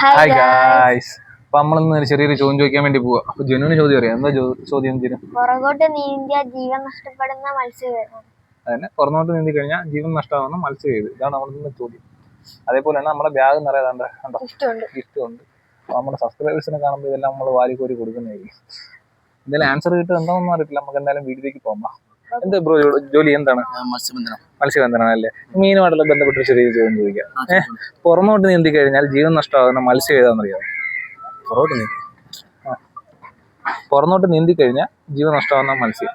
Hi guys അപ്പൊ നമ്മളിന്ന് ഒരു ചെറിയൊരു ചോദ്യം ചോദിക്കാൻ വേണ്ടി പോവാ. അപ്പൊ ജനുവിന് ചോദ്യം അറിയാം. എന്താ ചോദ്യം ജനു പുറകോട്ട് നീന്തിയ ജീവൻ നഷ്ടപ്പെടുന്ന മത്സ്യം അതന്നെ. പുറന്നോട്ട് നീന്തി കഴിഞ്ഞാൽ ജീവൻ നഷ്ടമാകുന്ന മത്സ്യം ചെയ്ത് ഇതാണ് ഇന്ന് ചോദ്യം. അതേപോലെ തന്നെ നമ്മുടെ ബാഗ് നിറയാതാണ്ട് കണ്ടോ? ഇഷ്ടമുണ്ട്. അപ്പൊ നമ്മുടെ സബ്സ്ക്രൈബേഴ്സിനെ കാണുമ്പോൾ ഇതെല്ലാം നമ്മൾ വാരിക്കോരി കൊടുക്കുന്നതായിരിക്കും. എന്തായാലും ആൻസർ കിട്ടും. എന്താണെന്ന് അറിയില്ല നമുക്ക് എന്തായാലും വീട്ടിലേക്ക് പോകാം എന്താ ബ്രോ ജോലി എന്താണ്? മത്സ്യബന്ധനം മത്സ്യബന്ധനം. അല്ലേ മീനുമായിട്ടുള്ള ബന്ധപ്പെട്ട ചെറിയ ചോദ്യം ചോദിക്കാം. ഏഹ് പുറന്നോട്ട് നീന്തി കഴിഞ്ഞാൽ ജീവൻ നഷ്ടമാകുന്ന മത്സ്യം ഏതാണെന്നറിയാമോ പുറകോട്ട് നീ പുറന്നോട്ട് നീന്തി കഴിഞ്ഞാൽ ജീവൻ നഷ്ടമാകുന്ന മത്സ്യം.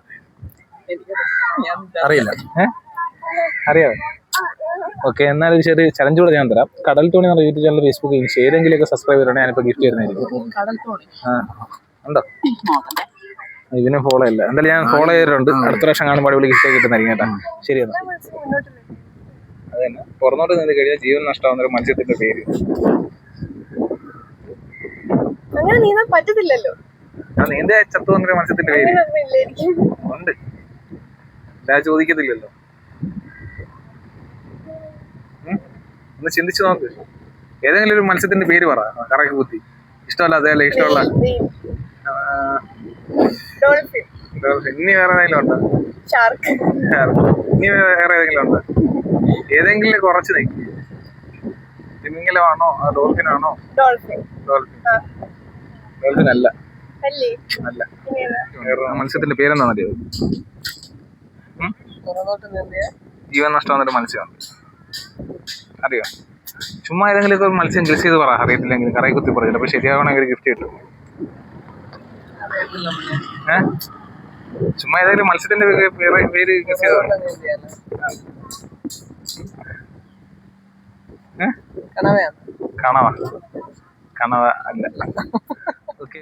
അറിയില്ല. ഏഹ് അറിയാമോ ഓക്കെ എന്നാൽ ഒരു ചെറിയ ചലഞ്ച് കൂടെ ഞാൻ തരാം. കടൽ തോണി എന്ന യൂട്യൂബ് ചാനൽ ഫേസ്ബുക്ക് ഏതെങ്കിലും ഏതെങ്കിലുമൊക്കെ സബ്സ്ക്രൈബ് ചെയ്തിട്ടുണ്ടെങ്കിൽ ഞാനിപ്പോൾ ഗിഫ്റ്റ് തരുന്നതായിരിക്കും. ഉണ്ടോ? ഇതിനെ ഫോളോ ഇല്ല എന്തായാലും ഞാൻ ഫോളോ ചെയ്തിട്ടുണ്ട്. അടുത്ത പ്രാവശ്യം കാണുമ്പോൾ അടിപൊളി ഗിഫ്റ്റ് കിട്ടുന്നതായിരിക്കും കേട്ടോ. ശരി എന്നാ അത് തന്നെ. പുറന്നോട്ട് നിന്ന് കഴിഞ്ഞാൽ ജീവൻ നഷ്ടമാകുന്ന ഒരു മത്സ്യത്തിന്റെ പേര്. അങ്ങനെ നീന്താൻ പറ്റത്തില്ലല്ലോ. ആ നീന്തി ചത്തു വന്നൊരു മത്സ്യത്തിന്റെ പേര്. ഉണ്ട്. ഞാൻ ചോദിക്കത്തില്ലല്ലോ? ഒന്ന് ചിന്തിച്ചു നോക്ക്. ഏതെങ്കിലും ഒരു മത്സ്യത്തിന്റെ പേര് പറ. കറക്കി കുത്തി. ഇഷ്ടമല്ല അതേപോലെ ഇഷ്ടമുള്ള ആ, ഡോൾഫിൻ. ഇനി വേറെ ഏതെങ്കിലും ഉണ്ടോ? ഷാർക്ക്. ഇനി വേറെ ഏതെങ്കിലും ഉണ്ടോ? ഏതെങ്കിലും കുറച്ച് നിൽക്കും തിമിംഗലമാണോ ആണോ ഡോൾഫിൻ. ഡോൾഫിൻ. ഡോൾഫിൻ അല്ല. അല്ലേ? മത്സ്യത്തിന്റെ പേരെന്താണെന്ന് അറിയോ? ജീവൻ നഷ്ടം വന്നൊരു മത്സ്യമാണ് അറിയോ? ചുമ്മാ ഏതെങ്കിലും ഒക്കെ ഒരു മത്സ്യം ഗസ് ചെയ്ത് പറ. അറിയത്തില്ലെങ്കിൽ കറയി കുത്തി പറയില്ല അപ്പൊ ശരിയാവണമെങ്കിൽ ഗിഫ്റ്റ് കിട്ടും. ചുമ്മാ ഏതെങ്കിലും മത്സ്യത്തിന്റെ പേര് പേര് ഗസ് ചെയ്ത് പറ. ഏ? കണവ. കണവ അല്ല. ഓക്കെ.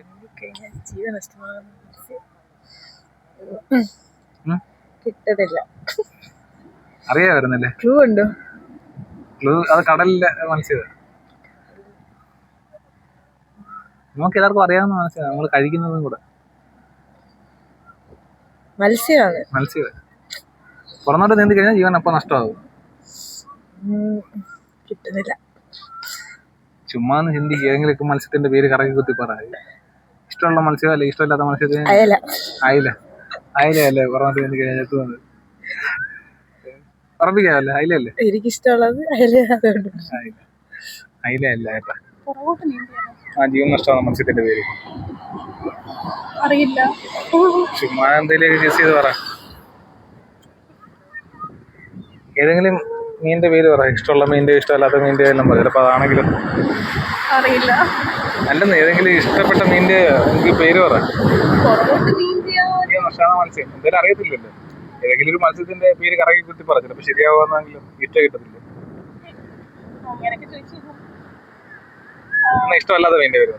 കിട്ടത്തില്ല അറിയാ വരുന്നല്ലേ ക്ലൂ ഉണ്ടോ? ക്ലൂ അത് കടലിലെ മത്സ്യം. നമുക്ക് എല്ലാവർക്കും അറിയാവുന്ന മത്സ്യം നമ്മൾ കഴിക്കുന്നതും കൂടെ. മത്സ്യമാണ്. മത്സ്യം. പുറന്നോട്ട് നീന്തി കഴിഞ്ഞാൽ ജീവൻ അപ്പം നഷ്ടമാകും കിട്ടുന്നില്ല. ചുമ്മാ ഒന്ന് ചിന്തിക്കുക ഏതെങ്കിലുമൊക്കെ മത്സ്യത്തിന്റെ പേര് കറക്കി കുത്തി പറ. ഇഷ്ടമുള്ള മത്സ്യം അല്ലെ ഇഷ്ടമില്ലാത്ത മത്സ്യത്തിന്? അയല. അയല. അയല അല്ലേ പുറന്നോട്ട് നീന്തി കഴിഞ്ഞാൽ എത്തുന്നത് ഉറപ്പിക്കാമല്ലേ അയില അല്ലേ എനിക്കിഷ്ടമുള്ളത് അയല അതുകൊണ്ട് അയില. അയില അല്ല കേട്ടാ ആ ജീവൻ നഷ്ടമാണ് മത്സ്യത്തിന്റെ പേര്. അറിയില്ല. ചുമ്മാ എന്തെങ്കിലും ഗസ് ചെയ്ത് പറ. ഏതെങ്കിലും മീനിന്റെ പേര് പറ. ഇഷ്ടമുള്ള മീനിന്റെ ഇഷ്ടമല്ലാത്ത മീനിന്റെ എല്ലാം പറ. ചിലപ്പോൾ അതാണെങ്കിലും. അറിയില്ല. അല്ലെന്ന് ഏതെങ്കിലും ഇഷ്ടപ്പെട്ട മീനിന്റെ എനിക്ക് പേര് പറ. പുറകോട്ട് നഷ്ടമാണ് മത്സ്യം. എന്തായാലും അറിയത്തില്ലല്ലോ. ഏതെങ്കിലും ഒരു മത്സ്യത്തിന്റെ പേര് കറങ്ങി കുത്തി പറ ചിലപ്പോൾ ശരിയാവുമെന്നെങ്കിലും ഇഷ്ടം കിട്ടത്തില്ല. അങ്ങനെയൊക്കെ ചോദിച്ചു എന്നാ വേണ്ടി പറ.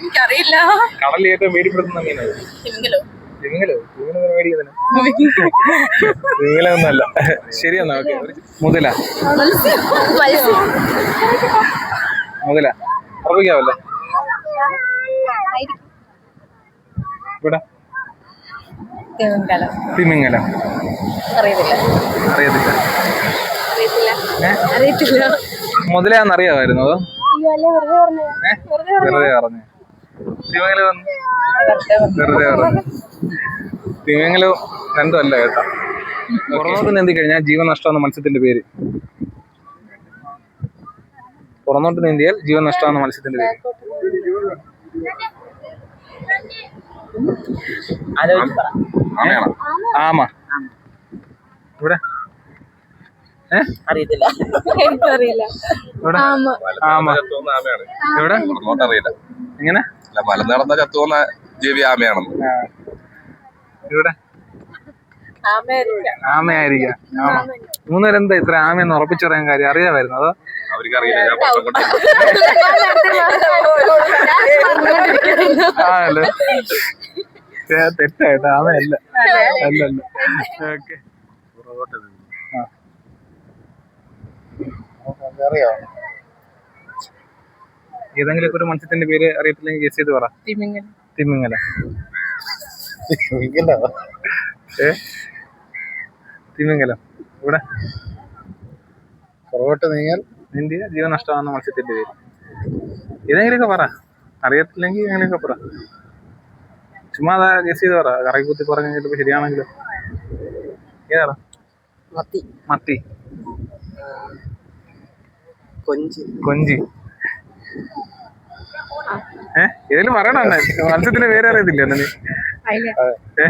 എനിക്കറിയില്ല. കടലിൽ ഏറ്റവും പേടിപ്പെടുത്തുന്ന മീനാണ്. തിമിങ്ങലോ തിമിങ്ങനെ മേടിക്കുന്നതിന് തിമിങ്ങലൊന്നുമല്ല ശരിയെന്നാ ഓക്കെ. മുതല. മുതല. ഉറപ്പിക്കാവല്ലേ? ഇവിടെ? തിമിംഗലം. തിമിങ്ങലം അറിയത്തില്ല. അറിയത്തില്ല. അറിയത്തില്ല. മുതലാന്ന് അറിയാമായിരുന്നു അതോ വെറുതെ പറഞ്ഞ. തിമിംഗലം വെറുതെ പറഞ്ഞു. തിമിംഗലം രണ്ടും അല്ല കേട്ടോ പുറന്നോട്ട് നീന്തി കഴിഞ്ഞാൽ ജീവൻ നഷ്ടമാണ് മത്സ്യത്തിന്റെ പേര്. പുറന്നോട്ട് നീന്തിയാൽ ജീവൻ നഷ്ടമാണ് മത്സ്യത്തിന്റെ പേര്. ആമ. ഇവിടെ? ഏ? അറിയത്തില്ല. എനിക്കറിയില്ല. ഇവിടെ? ആമ. എവിടെ? അറിയില്ല എങ്ങനെ? അല്ല മലനടന്ന ചത്തുവന്ന ജീവി ആമയാണെന്ന്. ഇവിടെ? ആമയായിരിക്കാം. ആമ. മൂന്നുപേരും എന്താ ഇത്ര ആമയെന്ന് ഉറപ്പിച്ചു പറയാൻ കാര്യം? അറിയാമായിരുന്നു അതോ? അവർക്ക് അറിയില്ല ഞാൻ ഏ, തെറ്റായിട്ട്. ആമയല്ല അല്ല അല്ല ഓക്കെ. ഏതെങ്കിലും ഒരു മത്സ്യത്തിന്റെ പേര് അറിയത്തില്ലെങ്കിൽ ഗസ് ചെയ്ത് പറ. തിമിംഗലം. തിമിങ്ങല തിമിങ്ങല ഏ? തിമിങ്ങലം ഇവിടെ. പുറകോട്ട് നീങ്ങൽ നിന്റെ ജീവൻ നഷ്ടമാകുന്ന മത്സ്യത്തിന്റെ പേര്. ഏതെങ്കിലുമൊക്കെ പറ. അറിയത്തില്ലെങ്കിൽ എങ്ങനെയൊക്കെ പറ. ചുമ്മാ ഗസ് ചെയ്ത് പറ. കറക്കി കുത്തി പറഞ്ഞു ശരിയാണെങ്കിലോ? ഏതാടാ മത്തി. മത്തി. കൊഞ്ച്. കൊഞ്ചി. ഏ? ഏതെങ്കിലും പറയണ മത്സ്യത്തിന്റെ പേര് അറിയത്തില്ല നീ? ഏ?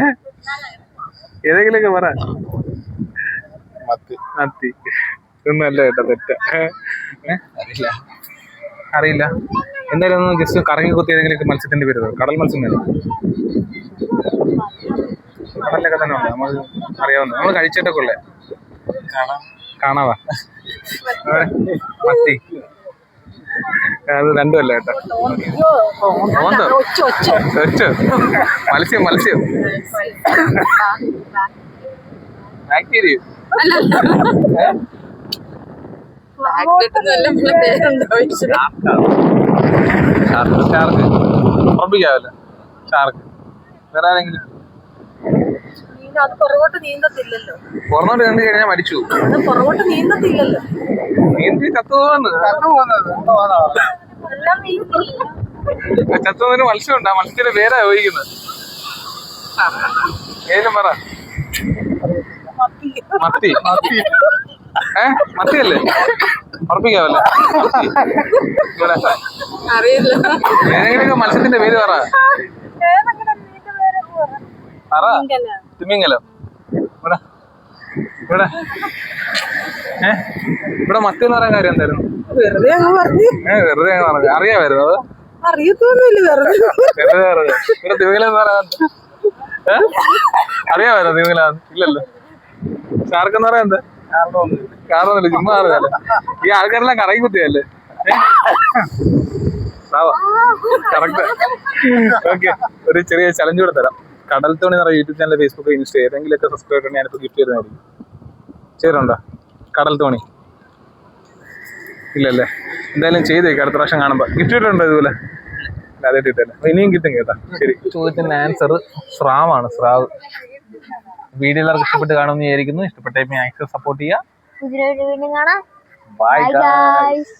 ഏതെങ്കിലുമൊക്കെ പറ. മത്തി. മത്തി. ഒന്നല്ല കേട്ടോ തെറ്റ. ഏ? അറിയില്ല. എന്തായാലും ഒന്ന് ജസ്റ്റ് കറങ്ങി കുത്തി ഏതെങ്കിലും മത്സ്യത്തിന്റെ പേര്. കടൽ മത്സ്യം തന്നെ കടലൊക്കെ തന്നെ ഉണ്ട്? നമ്മൾ അറിയാവുന്ന നമ്മൾ കഴിച്ചിട്ടൊക്കെ ഉള്ളേ. കാണാവാ? മത്തി. അത് രണ്ടുമല്ല കേട്ടോ ഒച്ച? മത്സ്യം മത്സ്യം. ബാക്ടീരിയ ഷാർക്ക് ഷാർക്ക് ഉറപ്പിക്കാവല്ലോ ഷാർക്ക് വേറെ ആരെങ്കിലും? പുറകോട്ട് നീന്തത്തില്ലല്ലോ. പുറന്നോട്ട് കണ്ടു കഴിഞ്ഞാൽ മരിച്ചു പുറകോട്ട് നീന്തത്തില്ലല്ലോ. നീന്തി ചത്തുപോകുന്നു. എല്ലാം നീന്തി ചത്തുപോകുന്നതിന് മത്സ്യം ഉണ്ട് ആ മത്സ്യത്തിന്റെ പേരാ ചോദിക്കുന്നത്. ഏതിലും പറ. മത്തി. ഏ? മത്തിയല്ലേ? ഉറപ്പിക്കാവല്ലേ ഏതെങ്കിലുമൊക്കെ മത്സ്യത്തിന്റെ പേര് പറ. പറ. തിമിങ്ങലോ ഇവിടെ. ഇവിടെ. ഏ? ഇവിടെ മത്തി എന്ന് പറയാൻ കാര്യം എന്തായിരുന്നു? വെറുതെ അങ്ങ് പറഞ്ഞു. ഏ വെറുതെ അങ്ങ് പറഞ്ഞു. അറിയാമായിരുന്നു അത്? അറിയത്തൊന്നുമില്ല വെറുതെ വെറുതെ പറഞ്ഞു. ഇവിടെ തിമിങ്ങലം എന്ന് പറയാൻ ഏ? അറിയാമായിരുന്നു തിമിങ്ങലം ഇല്ലല്ലോ. ഷാർക്ക് എന്ന് പറയാൻ എന്താ? കാരണമൊന്നുമില്ല ചുമ്മാ ഈ ആൾക്കാരെല്ലാം കറങ്ങി കുത്തിയല്ലേ ഓക്കെ ഒരു ചെറിയ ചലഞ്ച് കൂടെ തരാം. കടൽ തോണി നിറയെ യൂട്യൂബ് ചാനൽ ഫേസ്ബുക്ക് ഇൻസ്റ്റ ഏതെങ്കിലും ഒക്കെ സബ്സ്ക്രൈബ് ചെയ്യണം ഞാനിപ്പോ ഗിഫ്റ്റ് ചെയ്യുന്നതായിരിക്കും ചെയ്തിട്ടുണ്ടോ? കടൽ തോണി. ഇല്ലല്ലേ? എന്തായാലും ചെയ്തേക്ക് അടുത്ത പ്രാവശ്യം കാണുമ്പോ. ഗിഫ്റ്റ് കിട്ടുന്നുണ്ടോ ഇതുപോലെ? അതെ കിട്ടില്ല ഇനിയും കിട്ടും കേട്ടാ. ശരി. ചോദ്യത്തിന്റെ ആൻസർ സ്രാവാണ് സ്രാവ് വീഡിയോ എല്ലാവർക്കും ഇഷ്ടപ്പെട്ട് കാണുമെന്ന് വിചാരിക്കുന്നു. ഇഷ്ടപ്പെട്ട മാക്സിമം സപ്പോർട്ട് ചെയ്യുക. പുതിയൊരു വീണ്ടും കാണാം. Bye guys